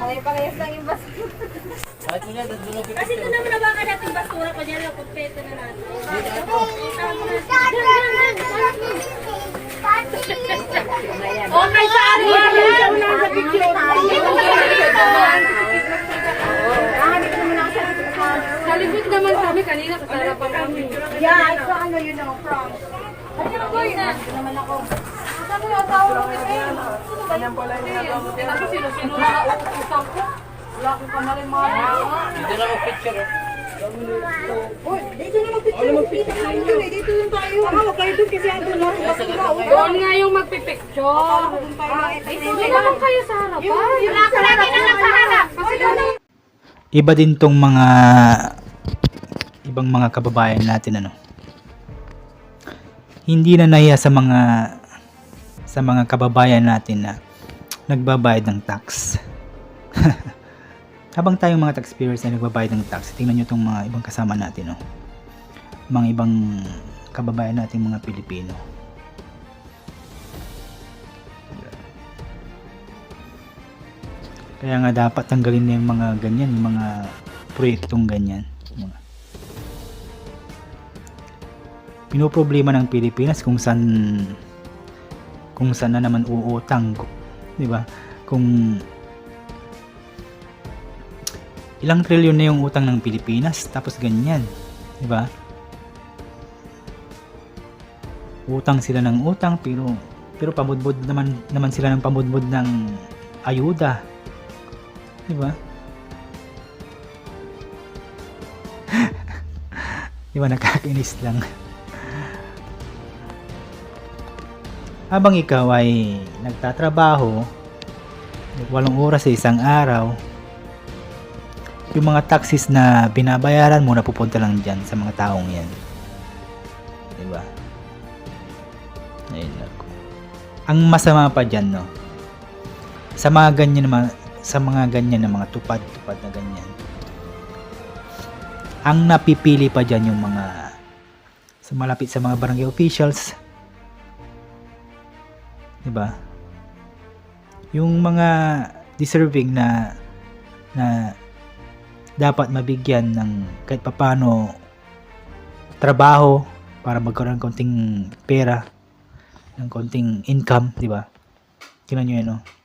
Ay, parehas lang yung basura. Kahit mo yan, doon mo Kasi ito naman nabakan natin basura pa dyan. Kumpleto na natin. Okay, sa ari. Sa picture. Sa likod naman kami kanina kasarapan kami. Yeah, so ano yun know, from. naman ako. Saan mo yung mo eh? Kasi sino-sino na nauutusan ko. Wala akong mga. Dito na picture. Uy, dito na. Dito na eh. Dito lang tayo. Tama, huwag kayo doon kasi ando na. Doon nga yung magpipicture. Hindi naman kayo sa harapan. Wala ka lagi. Kasi doon iba din tong mga ibang mga kababayan natin ano hindi na nahiya sa mga sa mga kababayan natin na nagbabayad ng tax habang tayong mga taxpayers na nagbabayad ng tax tingnan nyo tong mga ibang kasama natin no? mga ibang kababayan natin mga Pilipino Kaya nga dapat tanggalin na yung mga ganyan, yung mga proyektong ganyan. Pinoproblema ng Pilipinas kung saan kung saan na naman uutang, 'di ba? Kung ilang trilyon na yung utang ng Pilipinas tapos ganyan, 'di ba? Utang sila ng utang pero pero pamudbod naman naman sila ng pamudbod ng ayuda, Di ba? Di ba nakakainis lang? Habang ikaw ay nagtatrabaho, walong oras sa isang araw, yung mga taxes na binabayaran mo napupunta lang dyan sa mga taong yan. Di ba? Ayun ako. Ang masama pa dyan, no? Sa mga ganyan naman, sa mga ganyan na mga tupad-tupad na ganyan. Ang napipili pa dyan yung mga sa malapit sa mga barangay officials. 'Di ba? Yung mga deserving na na dapat mabigyan ng kahit papano trabaho para magkaroon ng konting pera ng konting income, di ba? Tingnan nyo yan, oh.